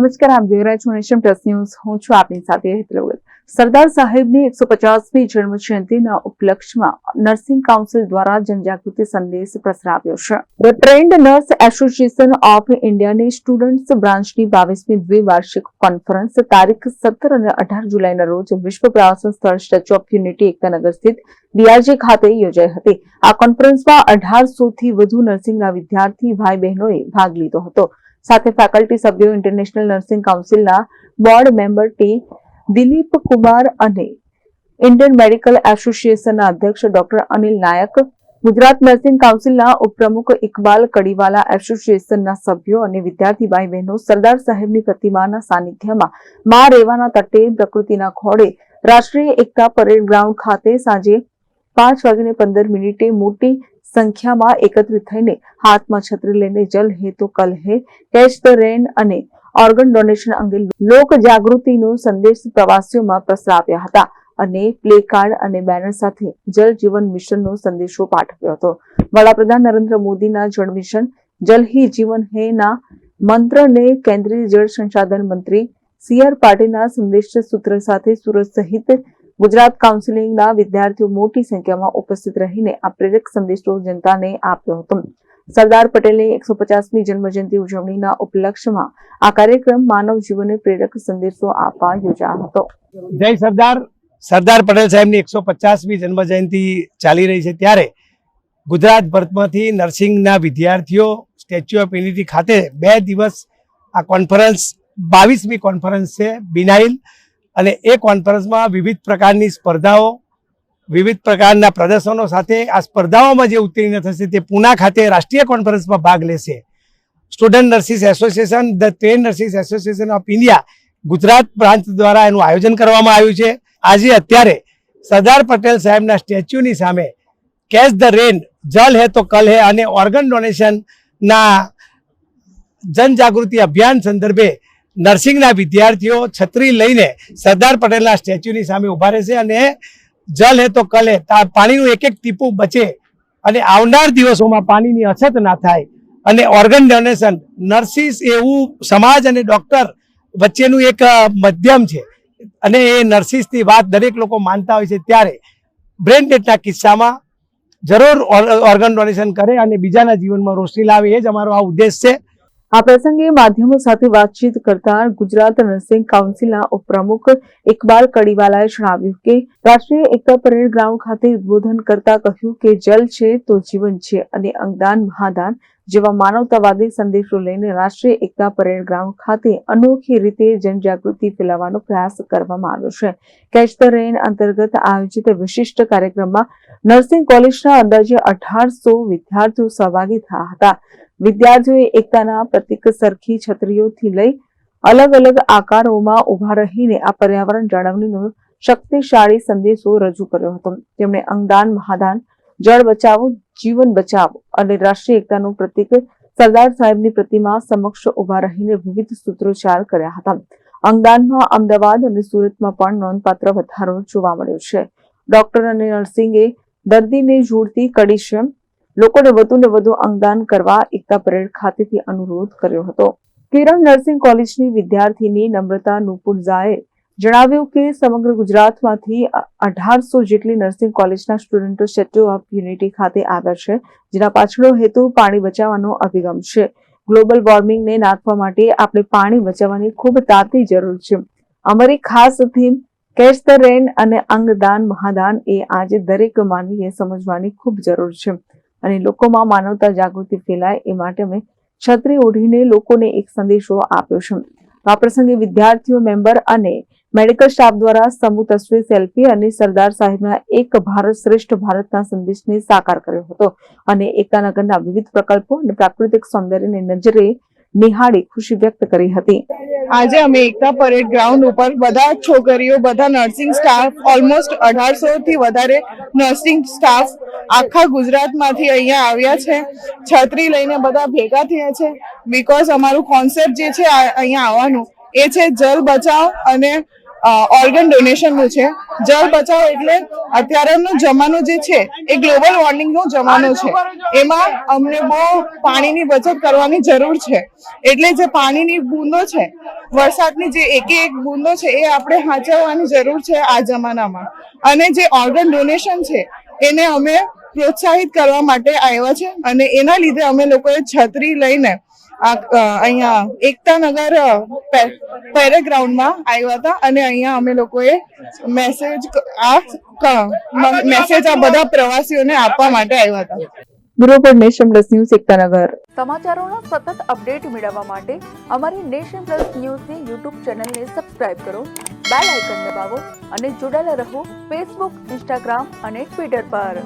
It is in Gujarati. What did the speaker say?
નમસ્કાર, આપ જોઈ રહ્યા છો નેશન પ્લસ ન્યૂઝ. હું છું આપની સાથે હેતલ સરદાર સાહેબની એકસો પચાસમી જન્મ ઉપલક્ષમાં નર્સિંગ કાઉન્સિલ દ્વારા જનજાગૃતિ સંદેશ પ્રસરાવ્યો છે. The trained nurse association of ઇન્ડિયાની સ્ટુડન્ટ્સ બ્રાન્ચની બાવીસમી દ્વિવાર્ષિક કોન્ફરન્સ તારીખ સત્તર અને અઢાર જુલાઈના રોજ વિશ્વ પ્રવાસન સ્થળ સ્ટેચ્યુ ઓફ યુનિટી એકતાનગર સ્થિત ડીઆરજી ખાતે યોજાઈ હતી. આ કોન્ફરન્સમાં અઢારસો થી વધુ નર્સિંગના વિદ્યાર્થી ભાઈ બહેનોએ ભાગ લીધો હતો. સાથે ફેકલ્ટી સભ્યો international nursing કાઉન્સિલના board member T Dilip Kumar અને ઇન્ડિયન મેડિકલ એસોસિએશનના અધ્યક્ષ ડોક્ટર અનિલ નાયક, ગુજરાત નર્સિંગ કાઉન્સિલના ઉપપ્રમુખ ઇકબાલ કડીવાલા એસોસિએશનના સભ્યો અને વિદ્યાર્થી ભાઈ બહેનો સરદાર સાહેબની પ્રતિમાના સાનિધ્યમાં મા રેવાના તટે પ્રકૃતિના ખોળે રાષ્ટ્રીય એકતા પરેડ ગ્રાઉન્ડ ખાતે સાંજે પાંચ વાગીને પંદર મિનિટે મોટી સંખ્યામાં એકત્રિત થઈને હાથમાં છત્રી લઈને જલ હે કલ હે, કેચ ધ રેન અને ઓર્ગન ડોનેશન અંગે લોક જાગૃતિનો સંદેશ પ્રવાસીઓમાં પ્રસરાવ્યા હતા અને પ્લે કાર્ડ અને બેનર સાથે જલ જીવન મિશનનો સંદેશો પાઠવ્યો હતો. વડાપ્રધાન નરેન્દ્ર મોદીના જળ મિશન, જલ હી જીવન હે ના મંત્રને કેન્દ્રીય જળ સંસાધન મંત્રી સી આર પાટીલના સંદેશ સૂત્ર સાથે સુરત સહિત ગુજરાત કાઉન્સિલિંગના વિદ્યાર્થીઓ મોટી સંખ્યામાં ઉપસ્થિત રહીને આ પ્રેરક સંદેશો જનતાને આપ્યો હતો. સરદાર પટેલની એકસો પચાસમી જન્મજયંતિ ઉજવણીના ઉપલક્ષમાં આ કાર્યક્રમ માનવ જીવનને પ્રેરક સંદેશો આપવા યોજાયો હતો. જય સરદાર. સરદાર પટેલ સાહેબની એકસો પચાસમી જન્મ જયંતિ ચાલી રહી છે ત્યારે ગુજરાત ભરતમાંથી નર્સિંગના વિદ્યાર્થીઓ સ્ટેચ્યુ ઓફ યુનિટી ખાતે બે દિવસ આ કોન્ફરન્સ, બાવીસમી કોન્ફરન્સ છે, બિનાઇલ અને એ કોન્ફરન્સમાં વિવિધ પ્રકારની સ્પર્ધાઓ, વિવિધ પ્રકારના પ્રદર્શનો સાથે આ સ્પર્ધાઓમાં જે ઉત્તીર્ણ થશે તે પુના ખાતે રાષ્ટ્રીય કોન્ફરન્સમાં ભાગ લેશે. Student nurses association the train nurses association of India Gujarat branch દ્વારા એનું આયોજન કરવામાં આવ્યું છે. આજે અત્યારે સરદાર પટેલ સાહેબના સ્ટેચ્યુની સામે કેચ ધ રેન જલ હે તો કલ હે અને ઓર્ગન ડોનેશનના જનજાગૃતિ અભિયાન સંદર્ભે નર્સિંગના વિદ્યાર્થીઓ છત્રી લઈને સરદાર પટેલના સ્ટેચ્યુની સામે ઊભા રહેશે અને જલ હે તો કલ હે પાણીનું એક એક ટીપું બચે અને આવનાર દિવસોમાં પાણીની અછત ના થાય અને ઓર્ગન ડોનેશન નર્સિસ એવું સમાજ અને ડૉક્ટર વચ્ચેનું એક મધ્યમ છે. અને એ નર્સિસની વાત દરેક લોકો માનતા હોય છે ત્યારે બ્રેન ડેડના કિસ્સામાં જરૂર ઓર્ગન ડોનેશન કરે અને બીજાના જીવનમાં રોશની લાવે, એ જ અમારો આ ઉદ્દેશ છે. આ પ્રસંગે માધ્યમો સાથે વાતચીત કરતા ગુજરાત નર્સિંગ કાઉન્સિલના ઉપપ્રમુખ ઇકબાલ કડીવાલાએ જણાવ્યું કે, રાષ્ટ્રીય એકતા પરેડ ગ્રાઉન્ડ ખાતે ઉદ્બોધન કરતા કહ્યું કે, જલ છે તો જીવન છે અને અંગદાન, મહાદાન જેવા માનવતાવાદી સંદેશો લઈને રાષ્ટ્રીય એકતા પરેડ ગ્રાઉન્ડ ખાતે અનોખી રીતે જનજાગૃતિ ફેલાવવાનો પ્રયાસ કરવામાં આવ્યો છે. કેચ ધ રેન અંતર્ગત આયોજિત વિશિષ્ટ કાર્યક્રમમાં નર્સિંગ કોલેજના અંદાજે અઢારસો વિદ્યાર્થીઓ સહભાગી થયા હતા. વિદ્યાર્થીઓએ એકતાના પ્રતિક સરખી છત્રીઓથી લઈ અલગ અલગ આકારોમાં ઊભા રહીને આ પર્યાવરણ જાળવણીનો શક્તિશાળી સંદેશો રજૂ કર્યો હતો. તેમણે અંગદાન, મહાદાન જળ બચાવો, જીવન બચાવો અને રાષ્ટ્રીય એકતાનું પ્રતીક સરદાર સાહેબની પ્રતિમા સમક્ષ ઊભા રહીને વિવિધ સૂત્રોચ્ચાર કર્યા હતા. અંગદાનમાં અમદાવાદ અને સુરતમાં પણ નોંધપાત્ર વધારો જોવા મળ્યો છે. ડોક્ટર અને નર્સિંગે દર્દીને જોડતી કડી છે. લોકોને વધુને વધુ અંગદાન કરવા એકતા પરેડ ખાતેથી અનુરોધ કર્યો હતો. કિરણ નર્સિંગ કોલેજની વિદ્યાર્થીની નમ્રતા નુપુરઝાએ જણાવ્યું કે સમગ્ર ગુજરાતમાંથી અઢારસો જેટલી નર્સિંગ કોલેજના સ્ટુડન્ટો સ્ટેચ્યુ ઓફ યુનિટી ખાતે આવ્યા છે, જેના પાછળનો હેતુ પાણી બચાવવાનો અભિગમ છે. ગ્લોબલ વોર્મિંગને નાથવા માટે આપણે પાણી બચાવવાની ખૂબ તાતી જરૂર છે. અમારી ખાસ થીમ કેચ ધ રેન અને અંગદાન મહાદાન એ આજે દરેક માનવીએ સમજવાની ખૂબ જરૂર છે. અને લોકોમાં માનવતા જાગૃતિ ફેલાય એ માટે અમે છત્રી ઓઢીને લોકોને એક સંદેશો આપ્યો છે. આ પ્રસંગે વિદ્યાર્થીઓ, મેમ્બર અને મેડિકલ સ્ટાફ દ્વારા સમૂહ તસવીર, સેલ્ફી અને સરદાર સાહેબના એક ભારત શ્રેષ્ઠ ભારતના સંદેશને સાકાર કર્યો હતો અને એકતાનગરના વિવિધ પ્રકલ્પો અને પ્રાકૃતિક સૌંદર્યને નજરે નિહાળી ખુશી વ્યક્ત કરી હતી. આજે અમે એકતા પરેડ ગ્રાઉન્ડ ઉપર બધા છોકરીઓ, બધા નર્સિંગ સ્ટાફ ઓલમોસ્ટ અઢારસો થી વધારે નર્સિંગ સ્ટાફ આખા ગુજરાતમાંથી અહીંયા આવ્યા છે. છત્રી લઈને બધા ભેગા થયા છે. બીકોઝ અમારું કોન્સેપ્ટ જે છે અહીંયા આવવાનું, એ છે જલ બચાવ અને ઓર્ગન ડોનેશનનું છે. જળ બચાવ એટલે અત્યારનો જમાનો જે છે, એ ગ્લોબલ વોર્મિંગનો જમાનો છે. એમાં અમને બહુ પાણીની બચત કરવાની જરૂર છે. એટલે જે પાણીની બૂંદો છે, વરસાદની જે એક એક બૂંદો છે, એ આપણે સાચવવાની જરૂર છે આ જમાનામાં. અને જે ઓર્ગન ડોનેશન છે, એને અમે પ્રોત્સાહિત કરવા માટે આવ્યા છે. અને એના લીધે અમે લોકોએ છત્રી લઈને અહીંયા એકતાનગર પે- પેરે ગ્રાઉન્ડમાં આવ્યા હતા અને અહીંયા અમે લોકોએ મેસેજ આ મેસેજ આ બધા પ્રવાસીઓને આપવા માટે આવ્યા હતા. બરોબર નેશન પ્લસ ન્યૂઝ એકતાનગર સમાચારોના સતત અપડેટ મેળવવા માટે અમારી નેશન પ્લસ ન્યૂઝની યુટ્યુબ ચેનલને સબસ્ક્રાઇબ કરો બેલ આઇકન દબાવો અને જોડાયેલા રહો ફેસબુક ઇન્સ્ટાગ્રામ અને ટ્વિટર પર.